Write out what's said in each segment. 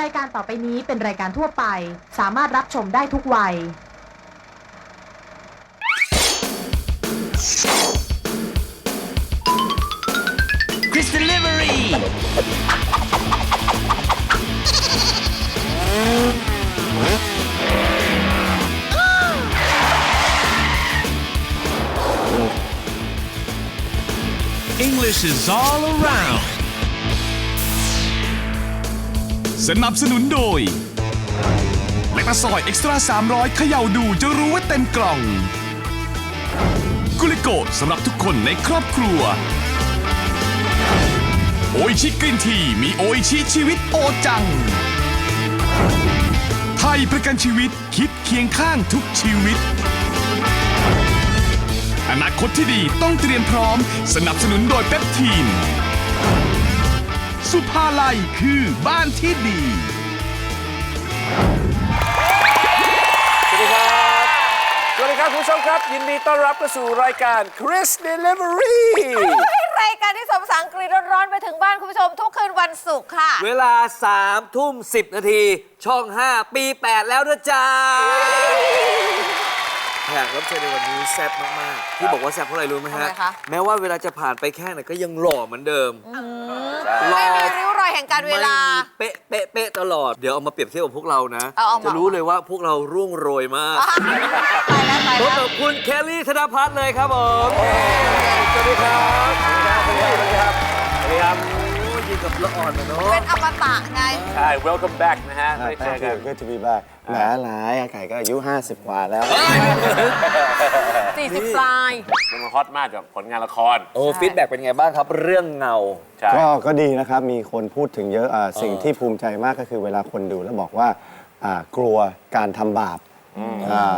รายการต่อไปนี้เป็นรายการทั่วไป สามารถรับชมได้ทุกวัย Chris Delivery 'English is all around สนับสนุนโดยแลคตาซอยเอ็กซ์ตร้า300เขย่าดูจะรู้ว่าเต็มกล่อง กุลิโกะสำหรับทุกคนในครอบครัว โออิชิกรีนทีมีโออิชิชีวิตโอจัง ไทยประกันชีวิตคิดเคียงข้างทุกชีวิต อนาคตที่ดีต้องเตรียมพร้อม สนับสนุนโดยเปปทีน สุภาลัยคือบ้านที่ดี สวัสดีครับ สวัสดีครับคุณผู้ชมครับ ยินดีต้อนรับเข้าสู่รายการ Chris Delivery รายการที่สมภาษาอังกฤษร้อนๆไปถึงบ้านคุณผู้ชมทุกคืนวันศุกร์ค่ะ เวลา3ทุ่ม10 นาที ช่อง 5 ปี 8 แล้วนะจ๊ะแขกรับเชิญในวันนี้แซ่บมาก ๆ ที่บอกว่าแซ่บเพราะอะไรรู้ไหมทำฮะ ไมคะ แม้ว่าเวลาจะผ่านไปแค่ไหนก็ยังหล่อเหมือนเดิมห ล่ไม่อมีริ้วรอยแห่งการเวลาไม่มีเป๊ะเป๊ะเป๊ะตลอด เดี๋ยวเอามาเปรียบเทียบกับพวกเรานะ เอาเอามา จะรู้เลยว่าพวกเราร่วงโรยมากตายแล้วตายพบแล้ว กับคุณแคลรี่ธนพัฒน์เลยครับผมสวัสดีครับ สวัสดีครับ สวัสดีครับสวัสดีครับโอ้ยยิงกับละอ่อนนะเนาะเป็นอมตะไง ใช่ welcome back นะฮะไม่ได้เจอ Thank กัน you good to be back แหมหลายอาไก่ก็อายุ 50 กว่าแล้ว40ปลายมันมาฮอตมากกับผลงานละคร โอ้ฟีดแบ็กเป็นไงบ้างครับ เรื่องเงาใช่ก็ก็ดีนะครับ มีคนพูดถึงเยอะอ่าสิ่งที่ภูมิใจมากก็คือเวลาคนดูแล้วบอกว่าอ่ากลัวการทำบาป อ่า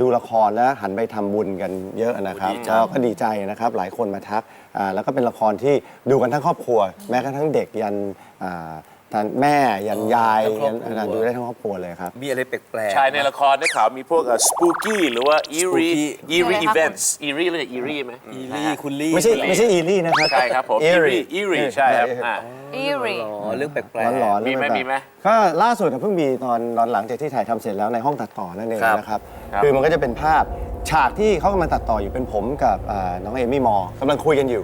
ดูละครแล้วหันไปทำบุญกันเยอะนะครับดีจังก็ก็ดีใจนะครับ หลายคนมาทักอ่าแล้วก็เป็นละครที่ดูกันทั้งครอบครัว แม้กระทั่งเด็กยันอ่า ท่านแม่ยันยายทั้งครอบยันครัวดูได้ทั้งครอบครัวเลยครับ มีอะไรแปลกๆใช่ในละครได้ข่าวมีพวก spooky หรือว่า eerie Spooky eerie อะไรครับ events eerie เรียก eerie ไหมอีลี่คุณลี่ไม่ใช่ไม่ใช่อีลี่นะครับใช่ครับผม eerie eerie ใช่ครับอ่า อีรี อ๋อเรื่องแปลกร้อนๆมีไหมเรื่องแบบมีไหมก็ล่าสุดอะเพิ่งมีตอนตอนหลังจากที่ถ่ายทำเสร็จแล้วในห้องตัดต่อนั่นเองครับนะครับ ครับ คือมันก็จะเป็นภาพฉากที่เขากำลังตัดต่ออยู่เป็นผมกับอ่าน้องเอมี่มอร์กำลังคุยกันอยู่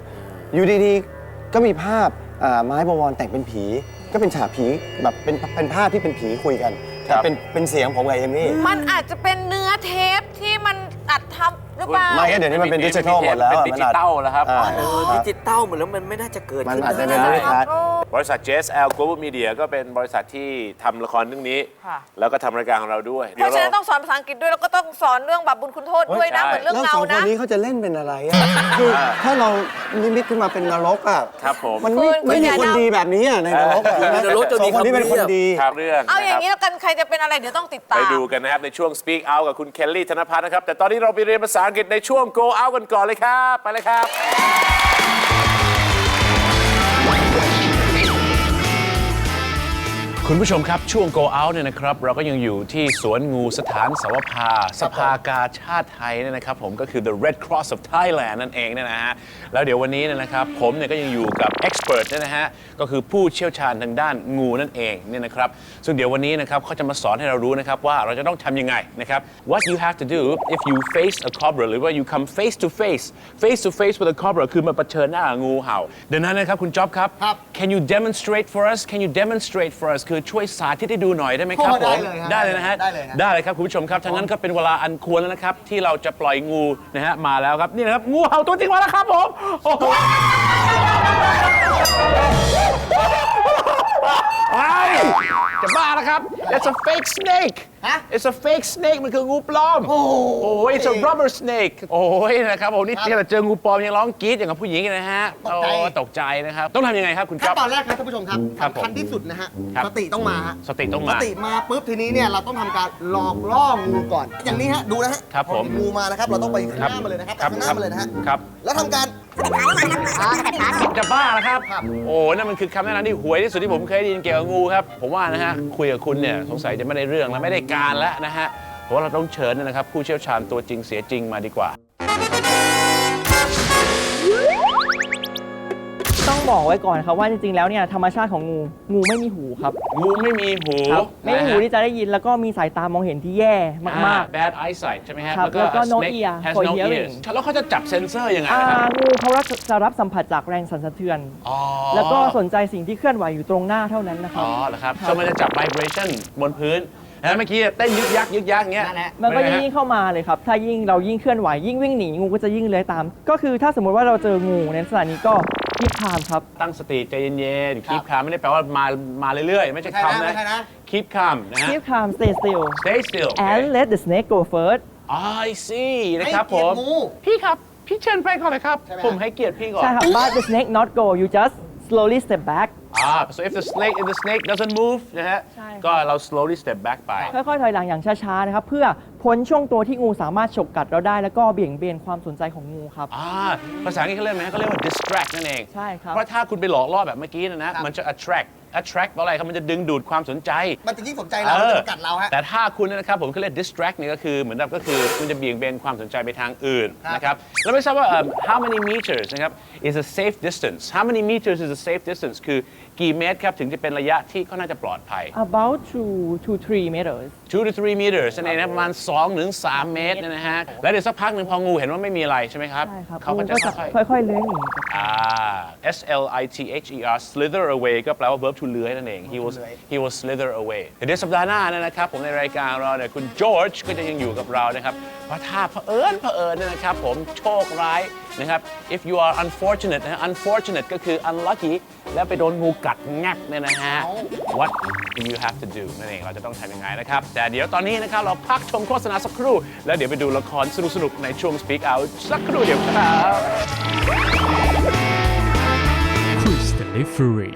อยู่ดีๆก็มีภาพอ่าไม้บวรแต่งเป็นผี ก็เป็นฉากผีแบบเป็นเป็นภาพที่เป็นผีคุยกันครับแต่เป็นเป็นเสียงผมกับเอมี่มันอาจจะเป็นเนื้อเทปที่มันอัดทำหรือเปล่า ไม่ก็เดี๋ยวนี้มันเป็นดิจิทัลหมดแล้วเป็นอะดิมันจิอาจตอลแล้วครับอ่าๆเออดิจิตอลเหมือนแล้วมันไม่น่าจะเกิดมันขึ้นอาจจะเป็นได้ไม่ทัด บริษัท JSL Global Media ก็เป็นบริษัทที่ทำละครเรื่องนี้ ค่ะ แล้วก็ทำรายการของเราด้วยเพราะฉะนั้นต้องสอนภาษาอังกฤษด้วยแล้วก็ต้องสอนเรื่องบาปบุญคุณโทษด้วยนะใช่เหมือนเรื่องแล้วเงาสองคนนะ นี้เขาจะเล่นเป็นอะไรอะ คือถ้าเรานิมิตขึ้นมาเป็นนรกอะครับผมมันไม่คุณไม่มีคุณคนอย่า ดีแบบนี้อะในนรกอะในนรกจะมีสองคนนี้เป็นคนดี ครับเรื่องเอาอย่างนี้นี้แล้วกันใครจะเป็นอะไรเดี๋ยวต้องติดตาม ไปดูกันนะครับ ในช่วง Speak Out กับคุณเคลลี่ธนพัฒน์นะครับ แต่ตอนนี้เราไปเรียนภาษาอังกฤษในช่วง Go Out กันก่อนเลยครับ ไปเลยครับคุ ณผู้ชมครับช่วง Go Out เนี่ยนะครับ เราก็ยังอยู่ที่สวนงูสถานสวภา สภากาชาติไทยเนี่ยนะครับผมก็คือ the Red Cross of Thailand นั่นเองเนี่ยนะฮะ แล้วเดี๋ยววันนี้เนยนะครับ ผมเนี่ยก็ยังอยู่กับ expert เนี่ยนะฮะ ก็คือผู้เชี่ยวชาญทางด้านงูนั่นเองเนี่ยนะครับ ซึ่งเดี๋ยววันนี้นะครับเขาจะมาสอนให้เรารู้นะครับ ว่าเราจะต้องทำยังไงนะครับ what you have to do if you face a cobra หรือว่า you come face to face face to face with a cobra คือมาเผชิญหน้ากับงูเห่าดังนั้นนะครับคุณจ๊อบครับ can you demonstrate for us can you demonstrate for us คือช่วยสาธิตให้ดูหน่อยได้ไหมครับผมได้เลยนะฮะได้เลยได้เลยครับคุณผู้ชมครับทั้างนั้นก็เป็นเวลาอันควรแล้วนะครับ ที่เราจะปล่อยงูนะฮะมาแล้วครับนี่นะครับงูเห่าตัวจริงมาแล้วครับผมโอ้โหไอ้ จะบ้านะครับ It's a fake snake It's a fake snake มันคืองูปลอม โอ้โห It's a rubber snake โอ้ยนะครับผมนี่ที่เราเจองูปลอมยังร้องกรี๊ดอย่างกับผู้หญิงเลยนะฮะโอ้ตกใจนะครับ ต้องทำยังไงครับคุณขั้จ๊นอบ ตอนแรกครับท่านผู้ชมครับครับผมสำคัญที่สุดนะฮะครับ สติต้องมาฮะสติต้องสมา ติมาปุ๊บทีนี้เนี่ยเราต้องทำการหลอกล่องูก่อน อย่างนี้ฮะดูนะฮะครับผมพองูมานะครับเราต้องไปข้างหครับน้ามาเลยนะครับครับข้างหน้ามาเลยนะฮะครับ แล้วทำการ จะบ้าแล้วครับ โอ้นั่นมันคือคำแนะนำที่ห่วยที่สุดที่ผมเคยได้ยินเกี่ยวกับงูครับ ผมว่านะฮะคุยกับคุณเนี่ยสงสัยจะไม่ได้เรื่องแล้วไม่ได้การแล้วนะฮะเพราะว่าเราต้องเชิญเนยนะครับผู้เชี่ยวชาญตัวจริงเสียจริงมาดีกว่า ต้องบอกไว้ก่อนครับว่าจริงๆ แล้วเนี่ยธรรมชาติของงู งูไม่มีหูครับงูไม่มีหูไม่มีหูที่จะได้ยินแล้วก็มีสายตามองเห็นที่แย่มากอ่ bad eyesight ใช่ไหมฮะครับแล้วก็ no snake ear has for no hearing ears แล้วเขาจะจับเซนเซอร์ยังไงๆอ่านะครับ งูเขาจะรับสัมผัสจากแรงสั่นสะเทือน อ๋อแล้วก็สนใจสิ่งที่เคลื่อนไหวอยู่ตรงหน้าเท่านั้นนะครัอ๋บ อเหรอครับครับ so มันจะจับ vibration บนพื้นนะเมื่อกี้เต้นยึกยักยึกยักอย่างเงี้ยนั่นแหละ มันก็เป็ไงฮะยิ่งเข้ามาเลยครับ ถ้ายิ่งเรายิ่งเคลื่อนไหวยิ่งวิ่งหนีงูก็จะยิ่งเลื้อยตาม ก็คือถ้าสมมุติว่าเราเจองูในลักษณะนี้ก็ รีบพามครับ ตั้งสติใจเย็นๆ keep calm ไม่ได้แปลว่ามามาเรื่อยๆ ไม่ใช่ไม่ใช่นะคำไม่ใช่นะ keep calm นะฮะ keep calm stay still stay still and let the snake go first I see นะครับให้ผเกียรมติงูพี่ครับ พี่เชิญไปก่อนเลยครับใช่ไหมผมให้เกียรติพี่ก่อน ใช่ครับ but the snake not go you just slowly step back อ่า so if the snake if the snake doesn't move นะฮะ ใช่ครับก็เรา slowly step back ไป ค่อยๆ ถอยหลังอย่างช้าๆ นะครับ เพื่อพ้นช่วงตัวที่งูสามารถฉกกัดเราได้ แล้วก็เบี่ยงเบนความสนใจของงูครับ อ่า ภาษาอังกฤษเขาเรียกไหมเขาเรียกว่า distract นั่นเอง ใช่ครับ เพราะถ้าคุณไปหลอกล่อแบบเมื่อกี้นะนะ มันจะ attract attract เพราะอะไรครับมันจะดึงดูดความสนใจ มันจะยิ่งสนใจเรามันจะกัดเราฮะ แต่ถ้าคุณนะครับผมเขาเรียก distract เนี่ยก็คือเหมือนแบบก็คือคุณจะเบี่ยงเบนความสนใจไปทางอื่นครับนะครับแล้วไม่ทราบว่าเอิ่ม how many meters นะครับ is a safe distance how many meters is a safe distance คือ กี่เมตรครับ ถึงจะเป็นระยะที่ก็น่าจะปลอดภัย about two to three meters 2 to 3 meters นั่นเองนะประมาณ2ถึง3เมตรเนยนะฮะ แล้วเดี๋ยวสักพักหนึ่งพองูเห็นว่าไม่มีอะไรใช่ไหมครับ ใช่ครับเขางูก็จะก็จะค่อยๆ ค่อยๆเลื้อยหนีครับอ่า S L I T H E R slither away ก็แปลว่า verb to เลื้อยนั่นเอง he was he was slither away เดี๋ยวสัปดาห์หน้าเนยนะครับ ผมในรายการเราเนี่ยคุณจอร์จก็จะยังอยู่กับเรานะครับเพราะถ้าเผอิญเผอิญเนี่ยนะครับ ผมโชคร้าย นะครับ if you are unfortunate นะฮะ unfortunate ก็คือ unlucky แล้วไปโดนงูกัดงักเนี่ยนะฮะ what do you have to do นั่นเองเราจะต้องทำยังไงนะครับ แต่เดี๋ยวตอนนี้นะครับเราพักชมโฆษณาสักครู่ แล้วเดี๋ยวไปดูละครสนุกๆในช่วง Speak Out สักครู่เดียวครับ Cruise Delivery